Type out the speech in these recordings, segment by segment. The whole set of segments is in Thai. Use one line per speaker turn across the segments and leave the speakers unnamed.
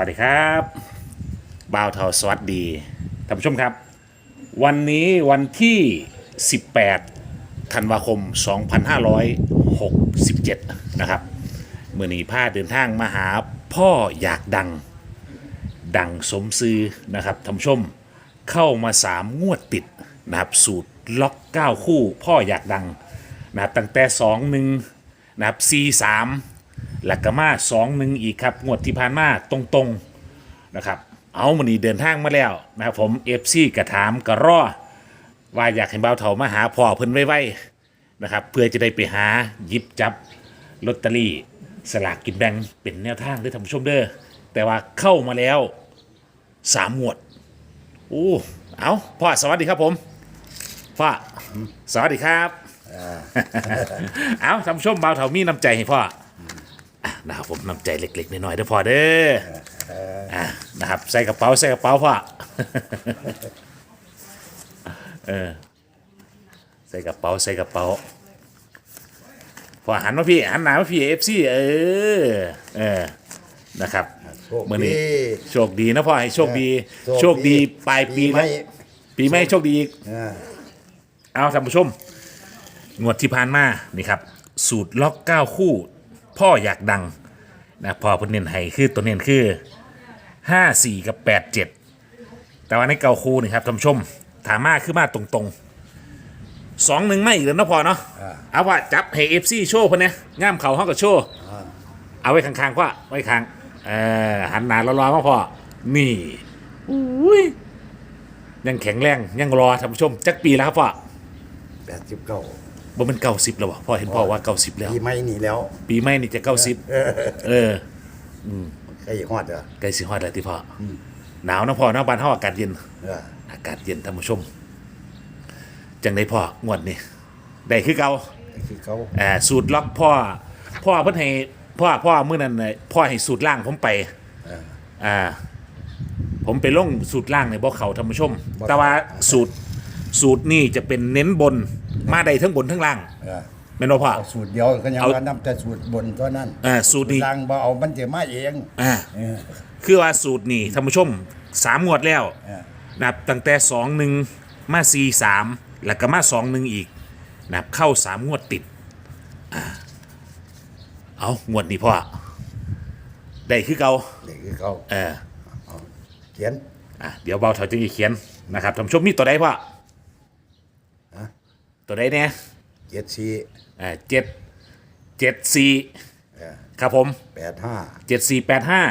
วัสดีครับบ่าวเทาสวัสดีท่านผู้ชมครับ วันนี้วันที่ 18 ธันวาคม 2567 นะครับเมื่อนี้พาเดินทางมาหาพ่ออยากดัง ดังสมซื้อนะครับท่านผู้ชมเข้ามา 3 งวดติดนะครับสูตรล็อก 9 คู่พ่ออยากดังนะครับตั้งแต่ 2 1นะครับ4 3 แล้วก็มา2 1อีกครับงวดที่ผ่านมาตรงๆนะครับ เอามันนี้เดินทางมาแล้วนะครับผม FC กระถามกระรอว่าอยากให้เบาเถามาหาพ่อเพิ่นไว้ๆนะครับเพื่อจะได้ไปหาหยิบจับลอตเตอรี่สลากกินแบ่งเป็นแนวทางด้วยท่านผู้ชมเด้อแต่ว่าเข้ามาแล้วสามหมวดโอ้เอาพ่อสวัสดีครับผมพ่อสวัสดีครับ เอาท่านผู้ชมเบาเถามีน้ำใจให้พ่อ อะนะครับผมน้ำใจเล็กๆน้อยๆเด้อพ่อเด้ออะนะครับใส่กระเป๋าใส่กระเป๋าพ่อ เออใส่กระเป๋าใส่กระเป๋าพ่อหันมาพี่หันหน้ามาพี่เอฟซีเออเออนะครับ
โชค
เมื่อนี้
ดี
โชคดีนะพ่อให้โชคดี
โชคดี
โชคดีปลายปี
ปีใหม่
แล้วปีไม่โชคดีอีก
อ่า
เอาท่านผู้ชม งวดที่ผ่านมา นี่ครับ สูตรล็อก 9 คู่ พ่ออยากดังนะพอเพิ่นเน้นให้คือตัวเน้นคือ 5 4 กับ 8 7 แต่ว่าในเก้าคู่นี่ครับท่านผู้ชมถามมาคือมาตรงๆสองหนึ่งไม่อีกแล้วนะพอเนาะเอาว่าจับให้เอฟซีโชว์พนเนี่ยง่ามเขาห้องกับโชว์เอาไว้ข้างๆพ่อไว้ข้างเออหันหน้ารอๆมาพ่อนี่อุ้ยยังแข็งแรงยังรอท่านผู้ชมจักปีแล้วครับพ่อ
แปดสิบเก้า
บ่เป็นเก้าสิบแล้ววะพ่อเห็นพ่อว่าเก้าสิบแล้ว
ปีใหม่นี่แล้ว
ปีใหม่นี่จะเก้าสิบเออ
ไอ้ฮอดอะ
ใกล้สิฮอดแล้วที่พ่ออหนาวนะพ่อเนาะบ้านเฮาอากาศเย็น
เออ
อากาศเย็นท่านผู้ชม จังได้พ่องวดนี่ได้คือเก่า
ไอ้คือเขา
อ่าสูตรล็อกพ่อ พ่อเพิ่นให้พ่อพ่อมื้อนั้นน่ะพ่อให้สูตรล่างผมไป
เออ
อ่า ผมไปลงสูตรล่างในบ่เขาท่านผู้ชม แต่ว่าสูตรสูตรนี่จะเป็นเน้นบน มาได้ทั้งบนทั้งล่าง
เออ
แม่นบ่พ่อ
เอาสูตรเดียวก็ยัง
เอา
ว่านํแต่สูตรบนเท่านั้น
อ่าสูตรนี้
ล่างบ่เอามันจะมาเอง
อ่า
เออ
คือว่าสูตรนี่ท่านผู้ชมสามงวดแล้ว
เออ
นับตั้งแต่สองหนึ่งมาสี่สามแล้วก็มาสองหนึ่งอีกนับเข้าสามงวดติดอ่าเอางวดนี้พ่อได้คือเก่า
นี่คือเขา
เออ
เขียน
อะเดี๋ยวเบาเถาจะเขียนนะครับท่านผู้ชมมีตัวใดพ่อ
ฮะ
ตัวใดเนี่ย
เจ็ดสี่
อ่าเจ็ดเจ็ดสี่
เออ
ครับผม
แปดห้า
เจ็ดสี่แปดห้า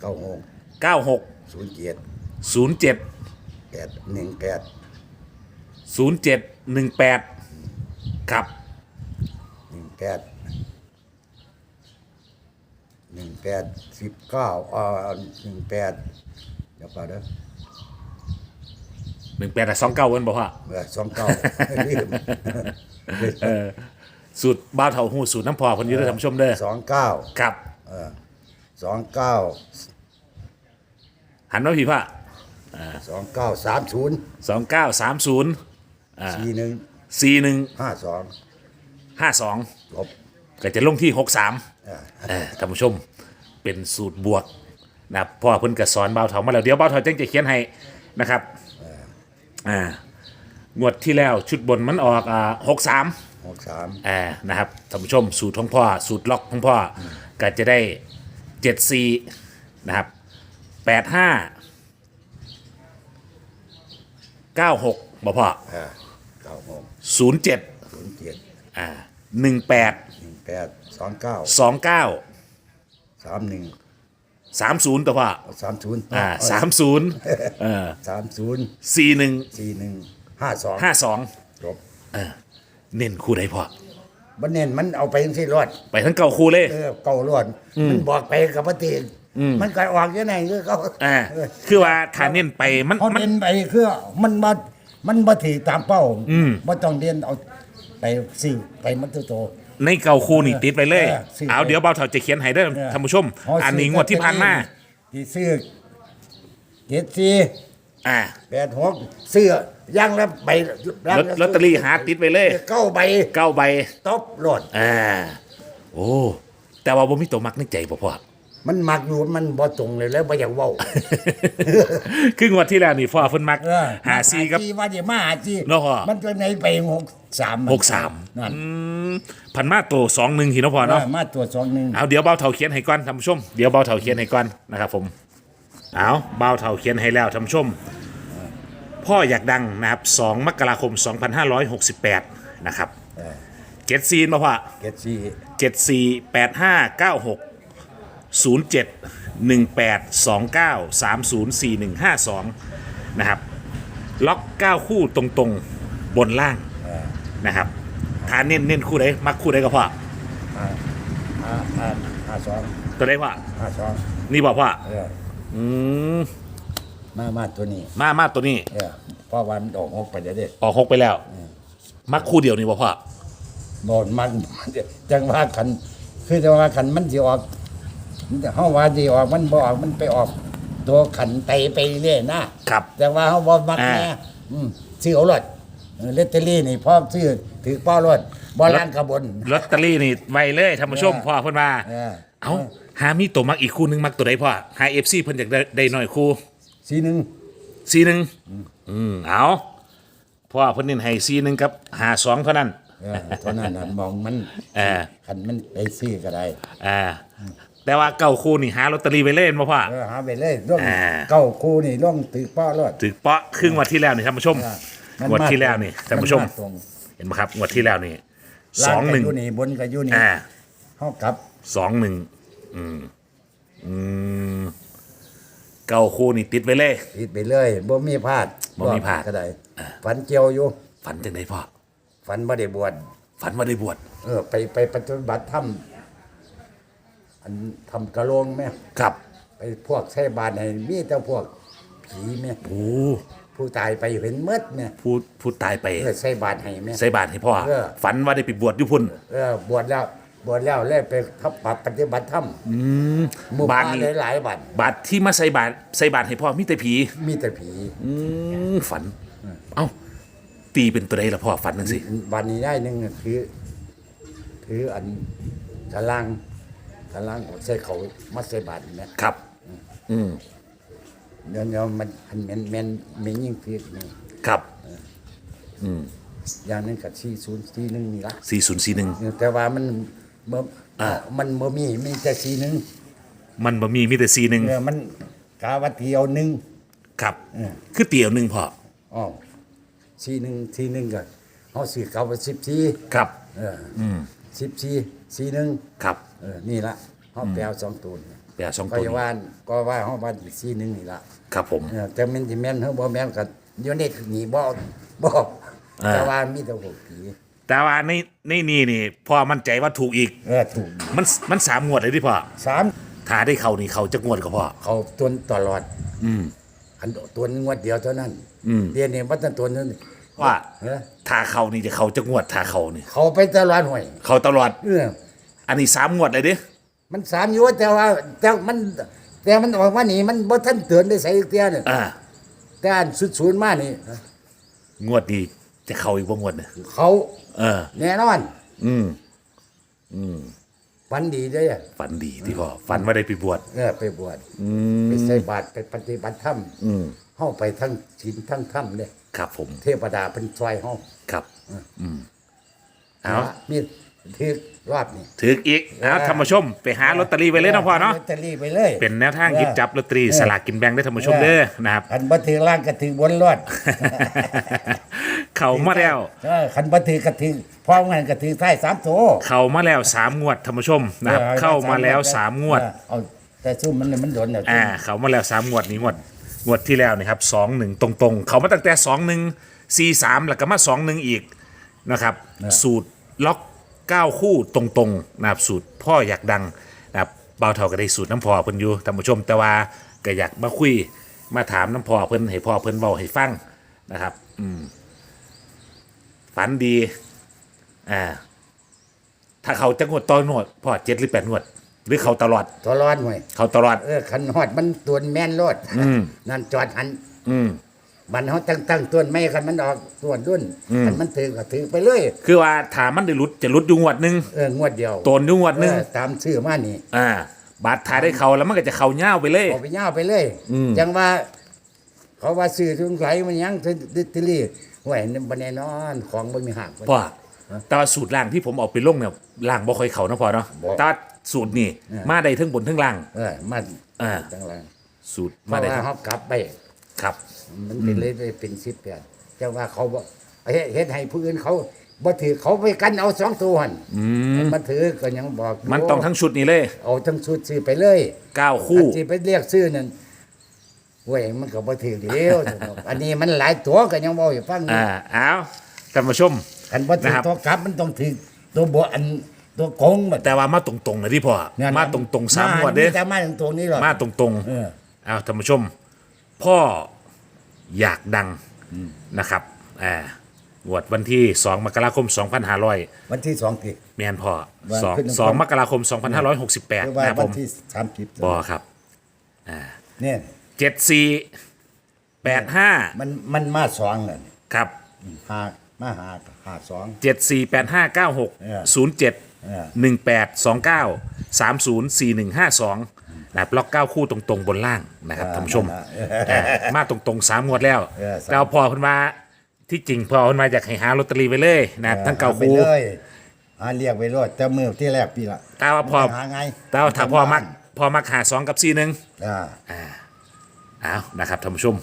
เก้าหก
เก้าหก
ศูนย์เจ็ด
ศูนย์เจ็ด
แปดหนึ่งแปด
ศูนย์เจ็ดหนึ่งแปดครับ
หนึ่งแปดหนึ่งแปดสิบเก้าเอ่อหนึ่งแปดเดี๋ยวก่อนเด้อ
หนึ่งแปดสองเก้าวันบอกว่า
เออสองเก้าลืม
สูตรบ้าวเถาหูสูตรน้ำพอคนอยืนท่านผู้ชมเด้อ
สองเก้า
ครับ
สองเก้า
หันมาพี่พ่ะ
สองเก้าสามศูนย์
สองเก้าสามศูนย์
สี่หนึ่ง
สี่หนึ่ง
ห้าสอง
ห้าสอง
ลบ
ก็จะลงที่หกสาม
เออ
ท่านผู้ชมเป็นสูตรบวกนะครับพ่อเพิ่นก็สอนบ้าวเถามาแล้วเดี๋ยวบ้าวเถาจังจะเขียนให้นะครับ อ่างวดที่แล้วชุดบนมันออกอ่าหกสาม
หกสาม
อ่านะครับท่านผู้ชมสูตรของพ่อสูตรล็อกของพ่ออก็จะได้เจ็ดสี่นะครับแปดห้าเก้าหกบ่พ่อ
เออเก้าหก
ศูนย์เจ็ด
ศูนย์เจ็ด
อ่าหนึ่งแปด
หนึ่งแปดสองเก้า
สองเก้า
สามหนึ่ง
สามศูนย์ตัวพ่อ
สามศูนย์
อ่าสามศูนย์เออ
สามศูนย์
สี่หนึ่ง
สี่หนึ่งห้าสอง
ห้าสอง
ลบ
เน้นคู่ใดพ่อ
บันเน้นมันเอาไปยังสี่รอด
ไปทั้งเก่าคู่เลย
เออเก่ารอดมันบอกไปกับปฏิมันก็ออกยังไงคือเขา
อ่า
เออ
คือว่าถ้าเน้นไปมัน
เขา
มัน
เด่นไปคือมันมามันมาถีตามเป้า
อืม
บ่ต้องเด่นเอาไปสี่ไปมันตัวโต
ในเก่าคู่นี่ติดไปเลย
เออสิ
เอาเดี๋ยวเบาเถาจะเขียนให้เด้อ
เออ
ท่านผู้ชม
เา
อันนี้งวดที่ผ่านมา
ที่ซื้อเจ็ดสี่
อ่า
แปดหกซื้อย่างละใบย่าง
ลอตลอตเตอรี่หาติดไปเลย
เก้าใบ
เก้าใบ
ตบรถ
อ่า โอ้ แต่ว่าบ่มีตัวมักในใจบ่พ่อ
มันมักอยู่มันบ่ตรงเลยแล้วบ่อยากเว้า
คืองวดที่แล้วนี่พ่อเพิ่นมัก
เออ
หาซีกับ
ว่าจะมาหาซี
เนาะพ่อ
มันจะไหนไปหกสาม
หกสาม
นั่น
อืมพันมาโตสองหนึ่งหินพอเนาะ
เออมาตัวสองหนึ่ง
เอาเดี๋ยวเบาเถาเขียนให้ก่อนท่านผู้ชม เดี๋ยวเบาเถาเขียนให้ก่อนนะครับผม เอาเบาเถาเขียนให้แล้วท่านผู้ชม พ่ออยากดังนะครับ2มกราคม 2568 นะครับเจ็ดซีนมาพ่อ
เกตซี
เจ็ด สี่แปดห้าเก้าหกศูนย์เจ็ดหนึ่งแปดสองเก้าสามศูนย์สี่หนึ่งห้าสองนะครับ ล็อกเก้าคู่ตรงๆ บนล่างนะครับฐานเน้นเน้นคู่ไหนมักคู่ไหนก็พอ
ห้าห้าห้าห้าสอง
ตัวไหนพ่อ
ห้าสอง
นี่บอกพ่อ
เออ
อืม
มามาตัวนี้
มามาตัวนี้
เออเพราะวันออกหกไปเดี๋ยวเด็
ออกหกไปแล้ว มักคู่เดียวนี่บอกพ่อ
บอนมันจังว่าขันคือจังว่าขันมันสิออก เฮาว่าสิออกมันบ่ออกมันไปออก ตัวขันไตไปเรื่อยนะครับ แต่ว่าเฮาบ่มัก
อ่า
แน่อืมซื้อเอารถเออลอตเตอรี่นี่พร้อมซื้อถือป้อรถบ่ล้างกระบน
ลอตเตอรี่นี่ไวเลยท่านผู้ชม
เออ
พ่อเพิ่นมา
เออ
เอาหามีตัวมักอีกคู่หนึงมักตัวใดพ่อหาเอฟซีเพิ่นอยากได้ได้หน่อยคู่
สีหนึง
ซีหนึ่งอืมเอาเพราะว่าเพิ่นเน้นให้ซีหนึ่งกับหาสองเท่านั้น
เออเท่านั้นน่ะมองมัน
เออ
คันมันไปซื้อก็ได้
อ่า แต่ว่าเก้าคู่นี่หาลอตเตอรี่ไปเล่นมาพ่อ
เออหาไปเลยร่วง
อ่า
เก้าคู่นี่ร่วงถือป้อรถ
ถึงเปาะครึ่งวันที่แล้วนี่ท่านผู้ชม
มัน
งวดที่แล้วนี่ท่านผู้ชม
นตรง
เห็นไหมครับงวดที่แล้วนี่ส
ล่า
องหนึ่ง
ก็ยู่นี่บนก็อยู่นี่
อ่า
เฮากลับ
สองหนึ่งอืมอืมเก้าคู่นี่ติดไปเลย
ติดไปเลยบ่มีพลาด
บ่มีพลาด
ก็ได้ฝันเจียวอยู่
ฝันจังไดพ่อ
ฝันบ่ได้บวช
ฝันว่าได้บวช
เออไปไปปฏิบัติธรรม อันทำกระโลงแม่
ครับ
ไปพวกใช้บาตรให้มีแต่พวกผีแม่
โอ้
ผู้ตายไปเห็นหมดแม่
ผู้ผู้ตายไป
เออใช้บาตรให้แม่
ใส่บาตรให้พ่อ
เออ
ฝันว่าได้ไปบวชอยุพุ่น
เออบวชแล้วบวชแล้วแล้วไปทับปฏิบัติธรรม
อืม
หมู่
บา
บ้า
ท
น
นี้
หลายๆบัตร
บาทที่มาใส่บาทใส่บาทให้พ่อมีแต่ผี
มีแต่ผี
อืมฝัน เอ้า ตีเป็นตัวใดละพ่อฝันนั่นสิ
วันนี้ได้หนึงน่ะคือถืออันกะลัง กะลังใส่เขามาใส่บาตรนะครับ
อืม
เดี๋ยวเดี๋ยวมันอันแม่นแม่นมียิ่งถือนี่
ครับ
อย่างหนึงกับสี่ศูนย์สี่หนึ่งนี่ละ
สี่ศูนย์สี่หนึ่ง
แต่ว่ามันเมื่อ
อ่า
มันเมื่อมีมีแต่สี่หนึ่ง
มันบ่มีมีแต่สี่หนึ่ง
เออมันกาวัเทียวหนึ่ง
ครับ
เออ
คือเตี่ยวหนึ่งพ่อ
อ๋อสี่หนึ่งสี่หนึ่งก็เขาสี่เก้าไปสิบสี่
ครับ
เอออ สิบสี่สี่หนึ่ง
ครับ
เออนี่ละเขาแปลสองตัวนี่
แปลสอง
ก็
ตัว
จะ
นี้
ว่าก็ว่าเขาว่าอีกสี่หนึ่งนี่ละ
ครับผม
เออแต่แมันที่แม่นเขาบ่แม่นกันเดี๋ยวนี้หนีบ่บ่
อ่า
แต่ว่ามีแต่พวกผี
แต่ว่าในในนี่นี่พ่อมั่นใจว่าถูกอีก
เออถูก
มันมันสามงวดเลยที่พ่อ
สาม
ถ้าได้เขานี่เขาจะงวดกับพ่อ
เขาตัวตลอด
อืม
อันตัวงวดเดียวเท่านั้น
อืม
เดี๋ยวนี้มันจะตัวนั้น
ว่า
เออ
ถ้าเขานี่จะเขาจะงวดถ้าเขานี่
เขาไปตลอดห่วย
เขาตลอด
เออ
อันนี้สามงวดเลยดิ
มันสามอยู่แต่ว่าแต่มัน แต่มันออกมานี่มันบ่ทันเตือนได้ใส่เตี้ยเนี่ย
อ่า
แต่อันสุดศูนย์มานี่
งวดนี้จะเข้าอีกว่างวดเนี่ย
เขา
เออ
แน่นอน
อืม
ฝันดีเด้อ
ฝันดีที่พ่อฝันว่าได้ไปบวช
เออไปบวช
อื
ไป
ม
ใส่บาตรไปปฏิบัติธรรม
อืม
เฮาไปทั้งศีลทั้งธรรมเลย
ครับผม
เทวดาเป็นช่วยเฮา
ครับ อืมเอา
มีถือรอบนี่
ถืออีกเอาท่านผู้ชม ไปหาลอตเตอรี่ไปเลยนะพ่อเนาะ
ลอตเตอรี่ไปเลย
เป็นแนวทางหยิบจับลอตเตอรี่สลากกินแบ่งได้ท่านผู้ชมเด้อนะครับ
คันบ่ถือล่างก็ถือบนรอด
เขามาแล้ว
เออคันบ่ถือก็ถือพร้อมกันก็ถือท้ายสามโถ
เขามาแล้วสามงวดท่านผู้ชมนะครับเข้ามาแล้วสามงวด
เออเอาแต่ซุ่มมันมันโดนแล้ว
อ่า เขามาแล้วสามงวดนี้งวด งวดที่แล้วนะครับสองหนึ่งตรงๆ เขามาตั้งแต่สองหนึ่งสี่สามแล้วก็มาสองหนึ่งอีกนะครับ สูตรล็อกเก้าคู่ตรงๆนะครับสูตรพ่ออยากดังนะครับเบาเท่าก็ได้สูตรน้ำพอเพิ่นอยู่ท่านผู้ชม แต่ว่าก็อยากมาคุยมาถามน้ำพอเพิ่นให้พ่อเพิ่นเบาให้ฟังนะครับ อืมฝันดีอ่าถ้าเขาจะงวดต่องวดพ่อเจ็ดหรือแปดงวดห รือเขาตลอด
ตลอดหน่วย
เขาตลอด
เออคันฮอดมันตัวแม่นรถ
อืม
นั่นจอดหัน
อืม
บันเฮาตั้งตั้งตัวไม่คันมันออกตัวดุน
อืม
คันมันถือก็ถือไปเลย
คือว่าถามมันได้หลุดจะหลุดอยู่งวดหนึ่ง
เอองวดเดียว
โตนอยู่งวดหนึ่ง
เออตามชื่อมานี่
อ่า บาดทายได้เขาแล้วมันก็จะเขาเง่าวไปเลย
เอาไปย่าวไปเลย
อืม
จังว่า เขาว่าซื้อถึงไหลมันยังดิติลี่ห่วยนี่บ่แน่นอนของบ่มีหัก
พ่อแต่ว่าสูตรล่างที่ผมเออกไปลงเนี่ยล่างบ่ค่อยเขานะพ่อเนาะ
บ่
แต่ว่า สูตรนี่
เออ
มาได้ทั้งบนทั้งล่าง
เออมา
อ่า
จังไร
สูตร
เพ
มา
ราะ
ได้
ว่า
ทั้ง
เขากลับไป
ครับ
มันเป็นเลยได้เป็นสิบแปดจังว่าเขาบ่เฮ็ดเฮ็ดให้ผู้อื่นเขาบ่ถือเขาไปกันเอาสองตัวหั่น
อืม
มันถือก็ยังบอกยู่
มันต้องทั้งชุดนี้เลย
เอาทั้งชุดซื้อไปเลย
เก้าคู่
อันที่ไปเรียกซื้อนั่นเว้ยมันก็บ่ถือเดียว อันนี้มันหลายตัวก็ยังบ่ให้ฟัง
อ่าเอาท่านผู้ชม
คันบ่ถือ
นะครับ
ตัวกลับมันต้องถือตัวบ่อัน ตัวโกงบัด
แต่ว่ามาตรงๆนะที่พ่อ
เนี่ย
มาตรงๆสามงวดเด้
แต่มาตรงๆนี้หรอก
มาตรง
เออ
ๆเอาท่านผู้ชม พ่ออยากดังนะครับอ่างวดวันที่ 2 มกราคม 2500
วันที่2ที่
แมนพ่อ
วัน
สอง
ขึ้น
สอง
วัน
มกราคม
หรือ
2568
ว่า
นะครับ
วั
ผ
น
ม
ที่30
บอครับ
เนี่ย
เจ็ดสี่แปดห้า
มันมันมาสองนั่น
ครับ
หามาหาหาสอง
เจ็ดสี่แปด ห้าเก้าหก
เออ
ศูนย์เจ็ด
เออ
หนึ่งแปดสองเก้าสามศูนย์สี่หนึ่งห้าสองนะบล็อกเก้าคู่ตรงๆบนล่างนะครับท่านผู้ชมอ่ามาตรงๆสามงวดแล้ว
เออสาม
เราพอเพิ่นมาที่จริงพอเพิ่นมาอยากให้หาลอตเตอรี่ไปเลยนะครับทั้งเก่า
หไป
คู่
เลยหาเรียกไปรอดแต่มือที่แรกปีละ
แต่ว่าพอ
หาไง
แต่ว่าถ้าพอมักพอมักหาสองกับสี่หนึ่ง
อ่า
เอานะครับท่านผู้ชม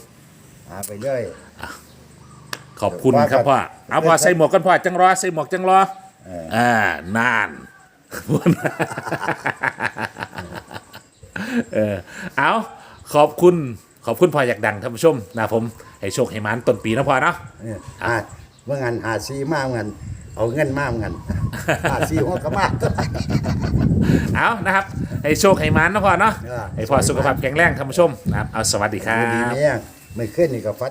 หาไปเลย
ขอบคุณ
ว่า
ครับ
กัน
พ่อเอาพ่อใส่หมวกกันพ่อจังรอใส่หมวกจังรอ
เออ
อ่านานเออเอาขอบคุณขอบคุณพ่ออยากดังท่านผู้ชมนะผม ให้โชคให้หมันต้นปีนะพ่อเนาะ
เออหาเมื่องันหาซีมากเงินเอาเงินมากเงินหาซีหัวกระมาก
เอานะครับ ให้โชคให้หมันนะพ่อเนาะ
เออ
ให้พ่อสุขภาพแข็งแรงท่านผู้ชมนะครับเอาสวัสดีครั
ดี
บ
เนี่ยไม่ขึ้นนี่ก็ฟัด